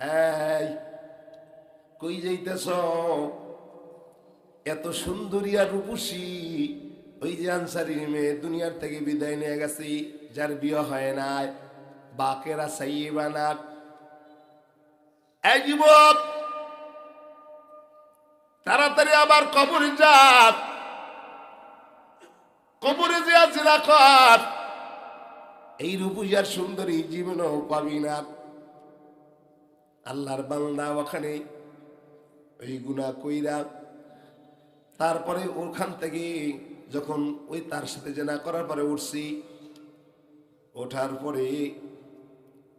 এই, কই যাইতেছ? এত সুন্দরী আর রূপসী। ওই যে আনসারি মেয়ে, দুনিয়ার থেকে বিদায় নিয়ে গেছি, যার বিয়ে হয় নাই। বাকেরা সাইবানাক এই যুবক, তাড়াতাড়ি আবার কবরে যাক কবরে যে আছে রাখার এই রূপুজার সুন্দরী জীবনও পাবি না। আল্লাহর বান্দা ওখানে ওই গুণা কইরা তারপরে ওখান থেকে যখন ওই তার সাথে জেনা করার পরে উঠছি, ওঠার পরে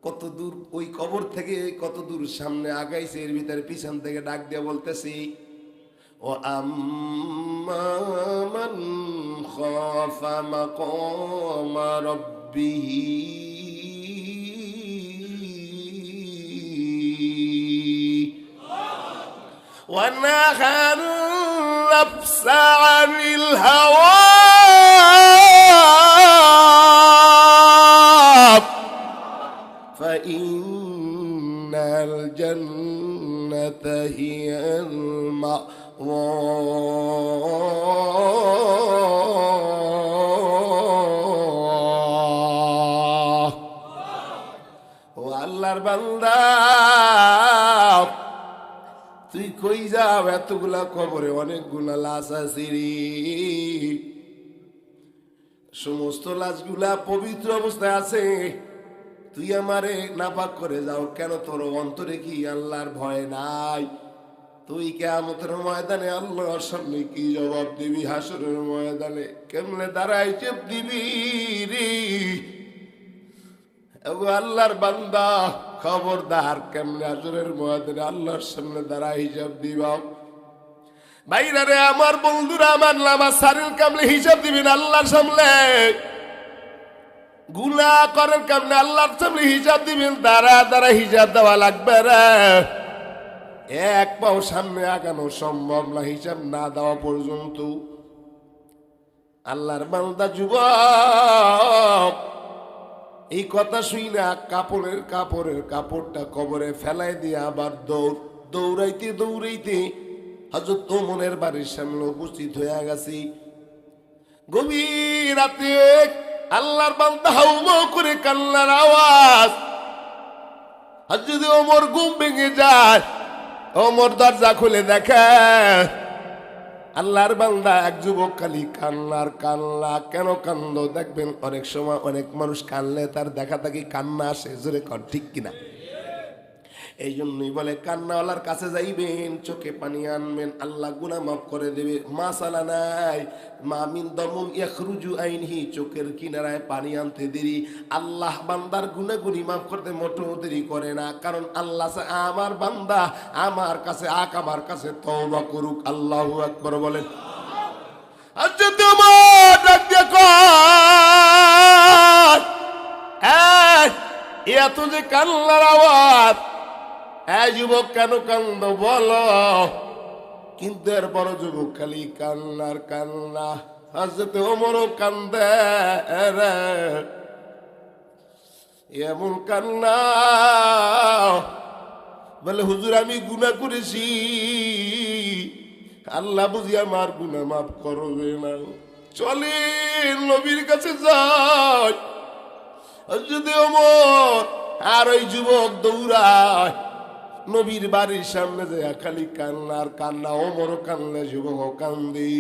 কত দূর ওই কবর থেকে কত দূর সামনে আগাইছে, এর ভিতরে পিছন থেকে ডাক দিয়ে বলতেছি, ও রাব্বিহি ونهى النفس عن الهوى. فإن الجنة هي المأوى. والله কই যাও এতগুলা কবরে? অনেকগুলা লাশ রে। সমস্ত লাশগুলা পবিত্র অবস্থায় আছে। তুই আমারে নাপাক করে যাও। কেন তোর অন্তরে কি আল্লাহর ভয় নাই? তুই কেমতের ময়দানে আল্লাহর সামনে কি জবাব দিবি? হাসরের ময়দানে কেমনে দাঁড়াই চেপ দিবি রে? আল্লাহর বান্দা খবরদার কেমনে হাজরের ময়দানে আল্লাহর সামনে দাঁড়া হিসাব দিবা বাইরে আমার বন্ধুরা, আমার নামা সারিল কামলে হিসাব দিবেন আল্লাহর সামনে? গুলা করেন কেমনে আল্লাহর সামনে হিসাব দিবেন? দ্বারা দ্বারা হিসাব দেওয়া লাগবে রে। এক পাও সামনে আগানো সম্ভব না, হিসাব না দেওয়া পর্যন্ত। আল্লাহর বান্দা যুবক এই কথা শুই না কাপড়ের কাপড়ের কাপড়টা কবরে ফেলাই দিয়ে আবার দৌড়, দৌড়াইতে দৌড়াইতে হজরত তোমনের বাড়ির সামনে উপস্থিত হয়ে গেছি। গভীর রাতে আল্লাহর বান্দা হাউমাউ করে কান্নার আওয়াজ। আর যদি ওমর ঘুম ভেঙে যায়। ওমর দরজা খুলে দেখে আল্লাহর বান্দা এক যুবক খালি কান্নার কান্না, কেন কান্দ? দেখবেন অনেক সময় অনেক মানুষ কানলে তার দেখা থাকি কান্না আসে, জোরে কর, ঠিক কিনা? এই জন্যই বলে, কান্নাওয়ালার কাছে যাইবেন, চোখে পানি আনবেন, আল্লাহ গুনা মাফ করে দেবে। মাসালা নাই মামিন দমন ইয়াখরুজু আইনহি, চোখের কিনারায় পানি আনতে দেরি। আল্লাহ বান্দার গুনাগুনি মাফ করতে মোটো দেরি করে না, কারণ আল্লাহ আমার বান্দা, আমার কাছে আক, আমার কাছে তওবা করুক, আল্লাহ আকবার বলেন। এত যে কান্নার আওয়াজ এই যুবক কেন কান্দ? বলো। কিন্তু এরপর যুবক খালি কান্নার কান্না। হাজতে ওমরও কান্দে এমন কান্না। বলে, হুজুর, আমি গুনাহ করেছি। আল্লাহ বুঝি আমার গুনাহ মাফ করবে না। চলে নবীর কাছে আর যদি অমর আর ওই যুবক দৌড়ায়। নবীর বাড়ির সামনে যে খালি কান্নার কান্না ওমরও কান্না যুবক কান্দি।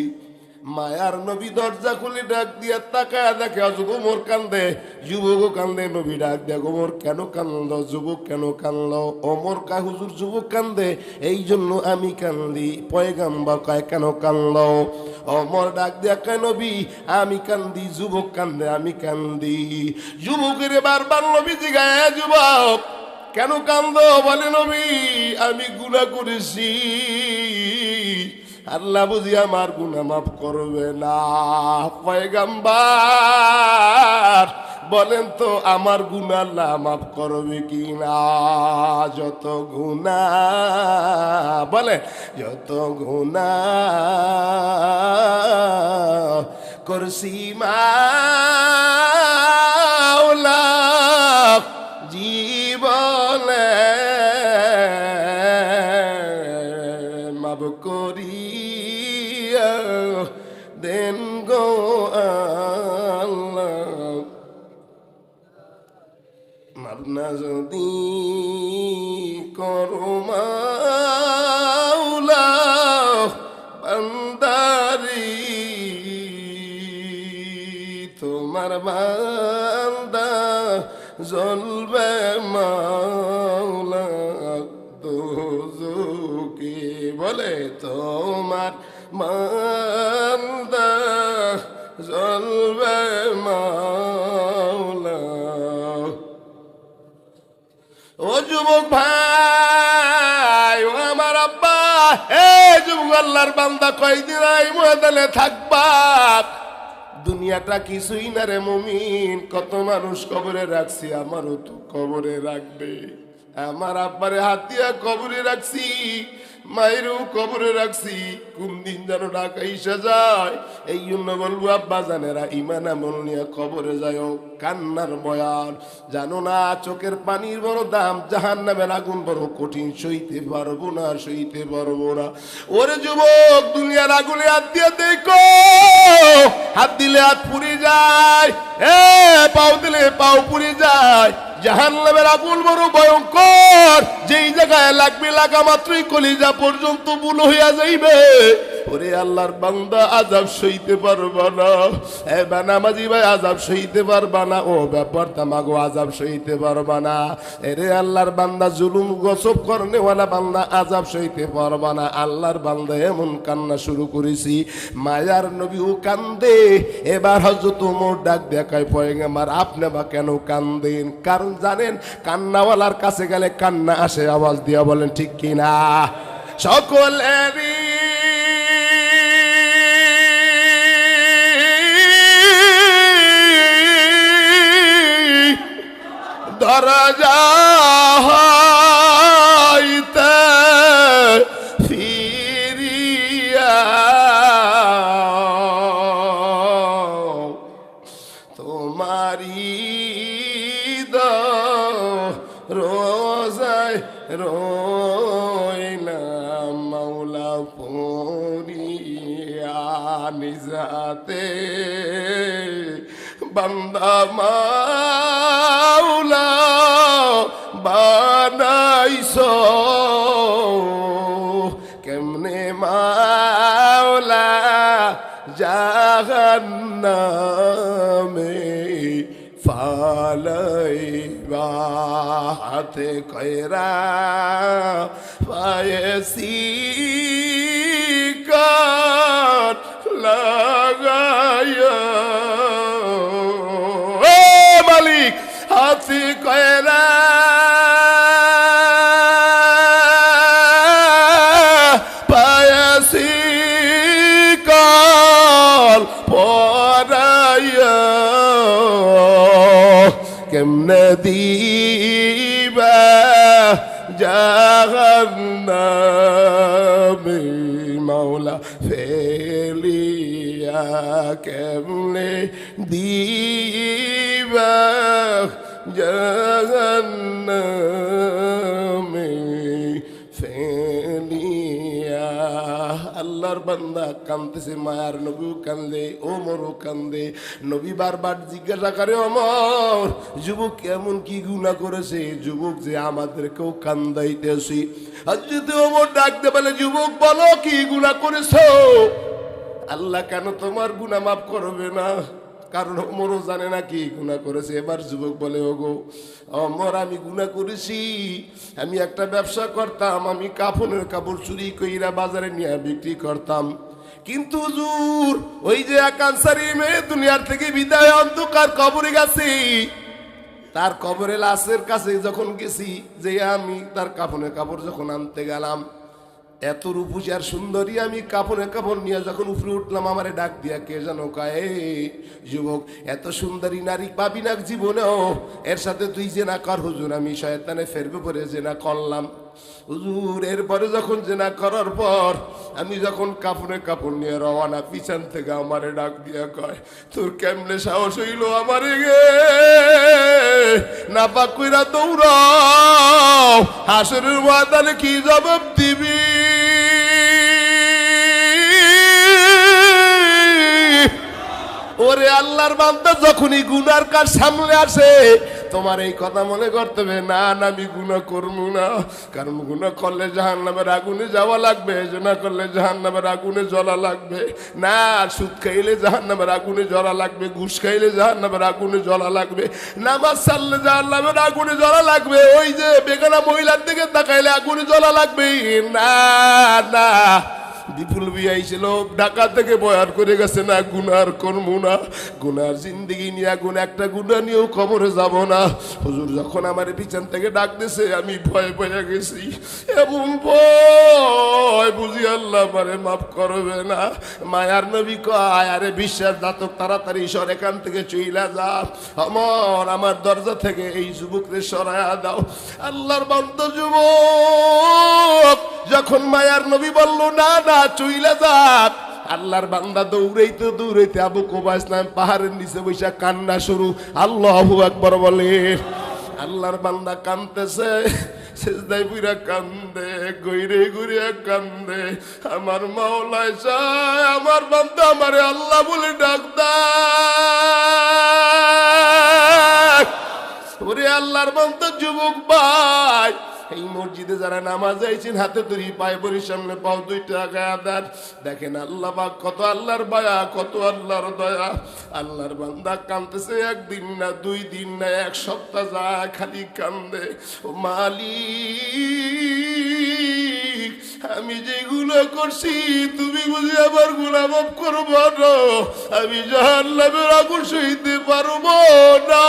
মায়ার নবী দরজা খুলে ডাক দিয়া তাকায় দেখে যুব মোর কান্দে যুবক কান্দে, নবী ডাক দেখ ওমর কেন কান্দ, যুবক কেন কান্দ? ওমর কা হুজুর, যুবক কান্দে, এই জন্য আমি কান্দি পয়গাম্বা কয়, কেন কান্দ? অমর ডাক দিয়া কয়, নবী, আমি কান্দি, যুবক কান্দে, আমি কান্দি। যুবকের বারবার নবী জিগায় যুবক কেন কান্দ বলে নবী? আমি গুণা করেছি। আল্লাহ বুঝি আমার গুণা মাফ করবে না। বলেন তো আমার গুণা আল্লাহ মাফ করবে কি না যত গুণা বলে, যত গুণা করছি মাওলা দোজকে বলে তোমার বান্দা জ্বলবে মাওলা। ও যুবক ভাই, ও আমার আব্বা হে যুবক আল্লাহর বান্দা কয়দিন আই ময়দানে থাকবা? দুনিয়াটা কিছুই না রে মমিন, কত মানুষ কবরে রাখছি, আমারও তো কবরে রাখবে। আমার আব্বারে হাতিয়া কবরে রাখছি, মায়েরও কবরে রাখছি। কোন দিন যেন ঢাকা ইসা যায়, এই জন্য বলব, আব্বা জানেরা ইমান আমল নিয়ে কবরে যায় কান্নার বয়ান। জানো না, চোখের পানির বড় দাম জাহান নামের আগুন বড় কঠিন, সইতে পারব না, সইতে পারব না। ওরে যুবক, দুনিয়ার আগুনে হাত দিয়ে দেখো, হাত দিলে হাত পুড়ে যায়, এ, পাও দিলে পাও পুড়ে যায়। জাহান নামের আগুন বড় ভয়ঙ্কর। যেই জায়গায় লাগবে লাগা মাত্রই কলিজা পর্যন্ত বুল হইয়া যাইবে। ওরে আল্লাহর বান্দা আজাব সইতে পারবা না। এ বানামাজি ভাই আজাব সইতে পারবা না। ও ব্যাপার তামাগো আজাব সইতে পারবা না। এরে আল্লাহর বান্দা, জুলুম গসব করনেওয়ালা বান্দা আজাব সইতে পারবা না। আল্লাহর বান্দা, এমন কান্না শুরু করেছি। মায়ার নবীও কান্দে। এবার হজরত মোর ডাক দেখায় পয়গামার আপনি বা কেন কান্দেন? কারণ জানেন, কান্নাওয়ালার কাছে গেলে কান্না আসে, আওয়াজ দিয়া বলেন, ঠিক কিনা? সকলেরই দরজা হইতে ফিরিয়া তোমারি রোজায় রইলাম মাওলা পড়িয়া নিজাতে। বান্দা মাওলা বানাইছ। কেমনে মাওলা জাহান্নামে ফালাইবা হাতে কয়রা পায়েছি লাগাইয়া হাতে কয়রা পায়াসি কাল পরাইয়া। কেমনে দিবা জাহান্নামে মাওলা ফেলিয়া? কেমনে দিবা? জাহান্নামে ফেলিয়া। আল্লাহর বান্দা কান্দতেছে মায়ার নবীও কান্দে ওমরও কান্দে নবী বারবার জিজ্ঞাসা করে অমর যুবক এমন কি গুণা করেছে? যুবক যে, আমাদেরকেও কান্দাইতেছি। যদি ওমর ডাকতে বলে, যুবক, বলো কি গুণা করেছ? আল্লাহ কেন তোমার গুণা মাফ করবে না? কারণ ওমরও জানে না কি গুণা করেছে। এবার যুবক বলে, ওগো, অমর, আমি গুণা করেছি। আমি একটা ব্যবসা করতাম, আমি কাফনের কাপড় চুরি কইরা বাজারে নিয়ে বিক্রি করতাম। কিন্তু হুজুর, ওই যে আনসারি মেয়ে দুনিয়ার থেকে বিদায় অন্ধকার কবরে গেছি। তার কবরে লাশের কাছে যখন গেছি যে আমি তার কাফনের কাপড় যখন আনতে গেলাম এত রূপসী আর সুন্দরী আমি কাপড়ে কাপড় নিয়ে যখন উপরে উঠলাম, আমারে ডাক দিয়া কে জানো কায়ে? যুবক, এত সুন্দরী নারী পাবি না জীবনেও। এর সাথে তুই জেনা কর হুজুর, আমি শয়তানে ফেরবে পরে জেনা করলাম। হুজুর, এরপরে যখন জেনা করার পর আমি যখন কাপড়ে কাপড় নিয়ে রওয়ানা পিছন থেকে আমারে ডাক দিয়া কয়, তোর কেমনে সাহস হইল আমারে গে? না পাক কইরা দৌড়াও। হাসরের ময়দানে কি জবাব দিবি? ওরে আল্লাহর বান্দা, যখনই গুনার কাজ সামনে আসে, তোমার এই কথা মনে করতে হবে, না না, আমি গুণা করব না। কারণ গুণা করলে জাহান নামের আগুনে যাওয়া লাগবে জোনা করলে জাহান নামের আগুনে জ্বলা লাগবে। না, সুদ খাইলে জাহান নামের আগুনে জ্বলা লাগবে, ঘুষ খাইলে জাহান নামের আগুনে জ্বলা লাগবে, নামাজ সারলে জাহান নামের আগুনে জ্বলা লাগবে, ওই যে বেগানা মহিলার দিকে তাকাইলে আগুনে জ্বলা লাগবে। না না বিপুল বিয়াই ছিল। ঢাকা থেকে বয়ার করে গেছে, না, গুনার কর্ম না। গুনার জিন্দিগি নিয়ে গুণ একটা গুণা নিয়েও খবরে যাব না। হুজুর যখন আমার পিছন থেকে ডাক দিছে, আমি ভয় পেয়ে গেছি। এমন ভয় বুঝি আল্লাহ মারে মাফ করবে না। মায়ার নবী কয়, আরে বিশ্বাস দাতক তাড়াতাড়ি সর, এখান থেকে চইলা যা। আমার আমার দরজা থেকে এই যুবকদের সরায়া দাও। আল্লাহর বন্ধ যুবক, যখন মায়ার নবী বলল, না না চইলা যাক। আল্লাহর বান্দা দৌড়াইতে দৌড়াইতে আবু কোবাস নাম পাহাড়ের নিচে বৈশা কান্না শুরু। আল্লাহু আকবর বলে, আল্লাহর বান্দা কানতেছে সেজদাই পুরা কান্দে গইরে গুড়িয়া কান্দে আমার মাওলায় চায় আমার বান্দা আমারে আল্লাহ বলে ডাক ওরে আল্লাহর মন্ত যুবক ভাই এই মসজিদে যারা নামাজ আইছেন, হাতে তৈরি পায়ে পরি সামনে পাও দুইটা গায়া দেন দেখেন আল্লাহ পাক কত আল্লাহর বায়া কত আল্লাহর দয়া। আল্লাহর বান্দা কান্দতেছে একদিন না দুই দিন না, এক সপ্তাহ যা খালি কান্দে। ও মালিক, আমি যেগুলো করছি, তুমি বুঝি আমার গুণা মাফ করব না। আমি জাহান্নামের আগুন সইতে পারব না।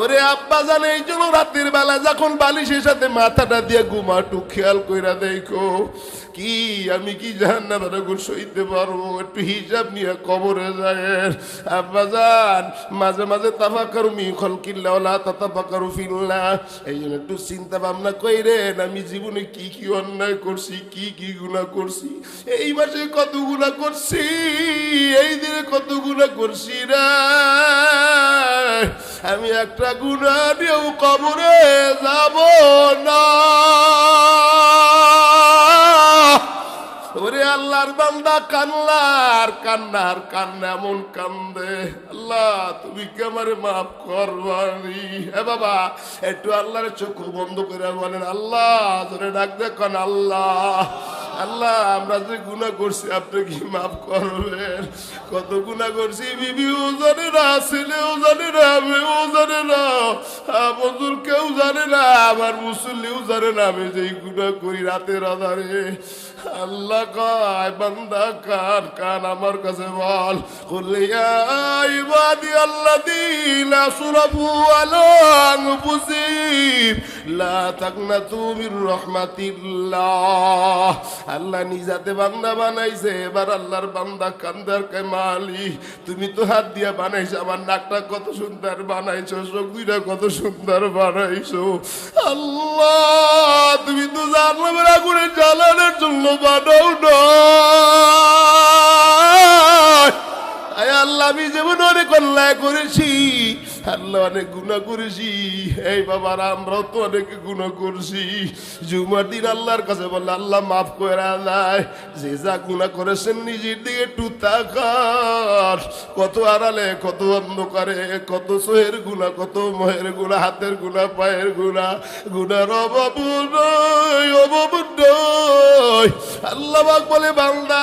ওরে আব্বা জানে, এই জন্য রাতের বেলা যখন বালিশের সাথে মাথাটা দিয়ে ঘুমাটু খেয়াল কইরা দেখো। কি, আমি কি জাহান্নামের আগুন সইতে পারব? একটু হিসাব নিয়ে কবরে যায় আব্বা জান মাঝে মাঝে তাফা করু মি খলকিল্লা ওলা তাতাফা করু ফিল্লা এই জন্য একটু চিন্তা ভাবনা কইরেন আমি জীবনে কি কি অন্যায় করছি, কি কি গুণা করছি? এই মাসে কত গুণা করছি, এই দিনে কত গুণা করছি রে। আমি একটা গুণা নিয়েও কবরে যাব না। আল্লাহর বান্দা কান্নার কান্নার কান্না এমন কান্দে। আল্লাহ, তুমি কি আমারে মাফ করবানি? হে বাবা, একটু আল্লাহর চোখ বন্ধ করে বলেন, আল্লাহ ধরে ডাক দেখুন, আল্লাহ। আল্লাহ, আমরা যে গুণা করছি, আপনি কি মাফ করবেন? কত গুণা করছি বিবিও জানে না ছেলেও জানে না মেয়েও জানে না মজুর কেউ জানে না, আমার মুসল্লিও জানে না, আমি যেই গুণা করি রাতের আধারে। আল্লাহ কয় আমার বল? বান্দা বানাইছে, এবার আল্লাহর বান্দা কান্দার কে মালি তুমি তো হাত দিয়া বানাইছো, আমার নাকটা কত সুন্দর বানাইছো চোখ দুইটা কত সুন্দর বানাইছো। আল্লাহ, তুমি তো জানলামের আগুনে জ্বালানোর জন্য আল্লাহ আমি যেমন অনেক অন্যায় করেছি আল্লাহ অনেক গুণা করেছি। এই বাবার আমরাও তো অনেক গুণা করছি। জুমার দিন আল্লাহর কাছে বললে, আল্লাহ মাফ করে দেয় যে যা গুণা করেছেন নিজের দিকে একটু তাকার কত আড়ালে, কত অন্ধকারে, কত সোহের গুণা কত মহের গুণা হাতের গুণা পায়ের গুণা গুণার অভাব নয় অভাব নয়। আল্লাহ বলে, বান্দা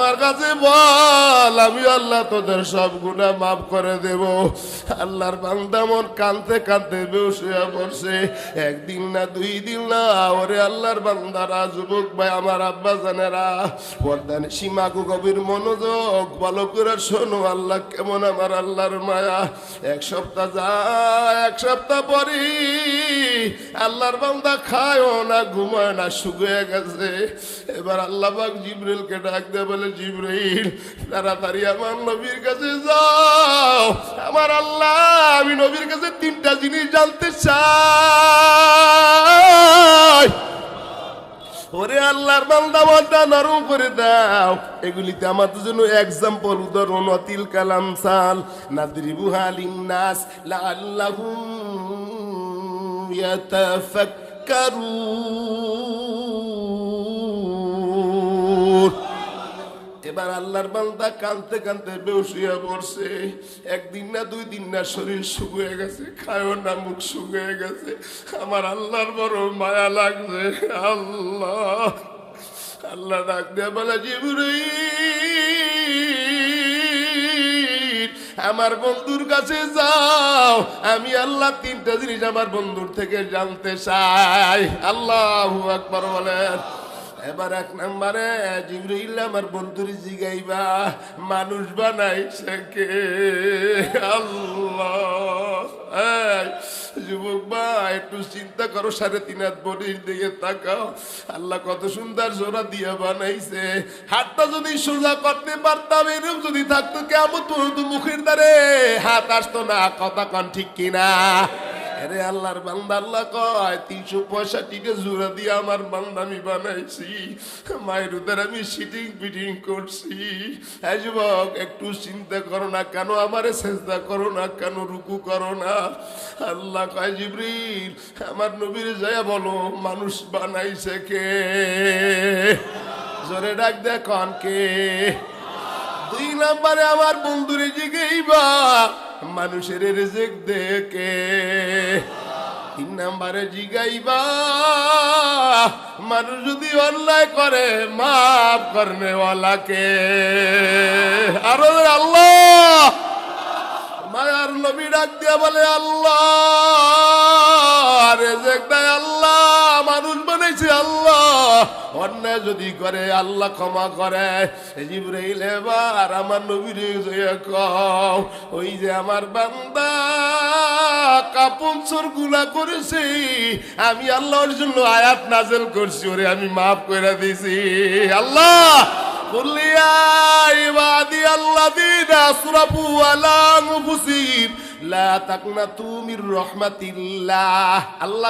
আমার কাছে বল, আমি আল্লাহ তোদের সব গুণা মাফ করে দেব। আল্লাহর বান্দা মন কানতে কানতে বেউসিয়া পড়ছে। একদিন না, দুই দিন না, ওরে আল্লাহর বান্দারা যুবক ভাই, আমার আব্বা জানেরা বরদান সীমাকু কবির মনোযোগ, ভালো করে শোনো আল্লাহ কেমন আমার আল্লাহর মায়া। এক সপ্তাহ যায়, এক সপ্তাহ পরে আল্লাহর বান্দা খায়ও না, ঘুমায় না শুকিয়ে গেছে। এবার আল্লাহ পাক জিব্রিলকে ডাক দেয় বলে জিব্রাইল তাড়াতাড়ি আমার নবীর কাছে যাও। আমার আল্লাহ, আমি নবীর কাছে তিনটা জিনিস জানতে চাই। ওরে আল্লাহর বান্দা বান্দা নরম করে দাও। এগুলিতে আমাদের জন্য এক্সাম্পল উদাহরণ, অতিল কালাম সাল নাদরিবু হালিন নাস লাআল্লাহুম ইয়াতাফাক্কারুন। এবার আল্লাহর বান্দা কানতে কানতে বেউসিয়া পড়ছে। একদিন না, দুই দিন না শরীর শুকিয়ে গেছে, খায়ও না, মুখ শুকিয়ে গেছে। আমার আল্লাহর বড় মায়া লাগছে। আল্লাহ আল্লাহ ডাক দিয়ে বলে, জিবরিল, আমার বন্ধুর কাছে যাও। আমি আল্লাহ তিনটা জিনিস আমার বন্ধুর থেকে জানতে চাই। আল্লাহু আকবার বলেন। এবার এক নম্বরে জিবরিল আমার বন্ধুর জিগাইবা, মানুষ বানাইছে কে? আল্লাহ। যুবক বা একটু চিন্তা করো, সাড়ে তিন হাত বডির দিকে তাকাও। আল্লাহ কত সুন্দর জোড়া দিয়ে বানাইছে। হাতটা যদি সোজা করতে পারতাম, এরকম যদি থাকতো, কেমন মুখের দ্বারে? হাত আসতো না, কথা কন ঠিক কিনা? আরে আল্লাহর বান্দা আল্লাহ কয়, তিনশো পঁয়ষট্টিটা জোড়া দিয়ে আমার বান্দা আমি বানাইছি। মায়ের উদার আমি সিটিং পিটিং করছি। হ্যাঁ যুবক, একটু চিন্তা করো না কেন, আমারে চেষ্টা করো না কেন, রুকু করো না। আল্লাহ কয়, জিবরিল, আমার নবীর জয়া বলো, মানুষ বানাইছে কে? জোরে ডাক দেখন কে? দুই নাম্বারে আমার বন্ধুরে জিগেইবা। মানুষের রেজেক দেখে। তিন নাম্বারে জিগাইবা, মানুষ যদি অন্যায় করে, মাফ করনেওয়ালাকে আরও আল্লাহ। মায়ার নবী ডাক দিয়া বলে, আল্লাহ, রেজেক দেয় আল্লাহ। অন্যায় যদি করে, আল্লাহ ক্ষমা করে। জিব্রাইল, এবার আমার নবীর ওই যে আমার বান্দা গুলা করেছি, আমি আল্লাহর জন্য আয়াত নাজেল করছি, ওরে আমি মাফ করে দিছি। আল্লাহ বললিয়া ইবাদি আল্লাহ দিন আসরাফু আলা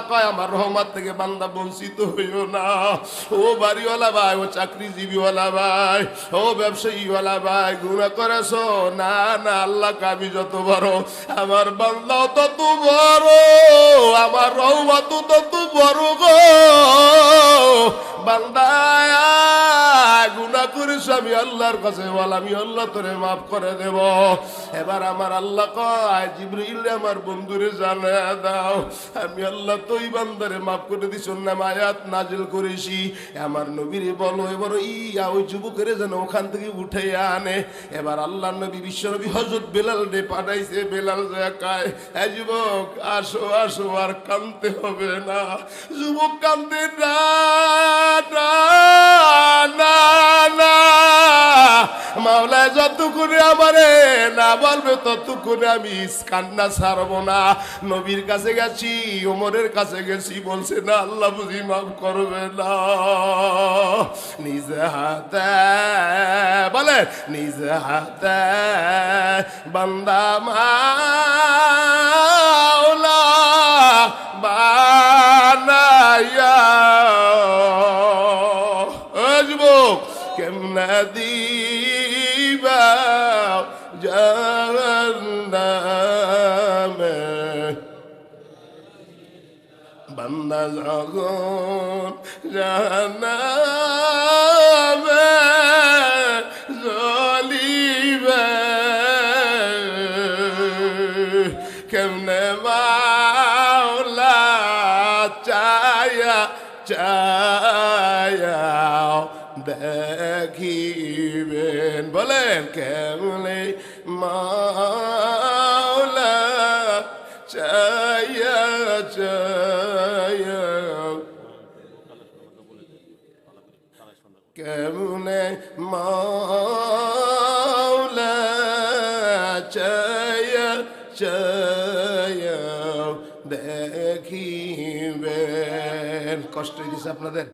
কয়, আমার থেকে বান্দা বঞ্চিত হইও না। ও বাড়িওয়ালা ভাই, ও ভাই, ও ব্যবসায়ীওয়ালা ভাই না না, আল্লাহ কামি যত বড়, আমার বান্দাও তত বড়, আমার রহমত তত বড় গো। বান্দায় গুনাহ করিস, আমি আল্লাহর কাছে বল, আমি আল্লাহ তোরে মাফ করে দেব। এবার আমার আল্লাহ কয় জিব্রাইল আমার বন্ধুরে জানা দাও। আমি আল্লাহ তোই বান্দারে মাফ করে দিছ না আয়াত নাজিল করেছি। আমার নবীরে বলো এবার ই ওই যুবকের যেন ওখান থেকে উঠে আনে। এবার আল্লাহ নবী, বিশ্ব নবী হজরত বেলাল রে পাঠাইছে, বেলাল কায় হ্যাঁ যুবক, আসো আসো, আর কানতে হবে না। যুবক কান্দে না না না না মাওলা, যতক্ষণে আমারে না বলবে, ততক্ষণে আমি কান্না ছাড়বো না। নবীর কাছে গেছি, ওমরের কাছে গেছি, বলছে, না, আল্লাহ বুঝি মাফ করবে না। নিজে হাতে বলে, নিজে হাতে বান্দা মাওলা বানাইয়া যখন জাহান্নামে জ্বলিবে। কেমনে মাওলা চায়া চায়া দেখিবেন। বলেন কেমনে মাওলা চায়া দেখিবেন কষ্ট দিছে আপনাদের?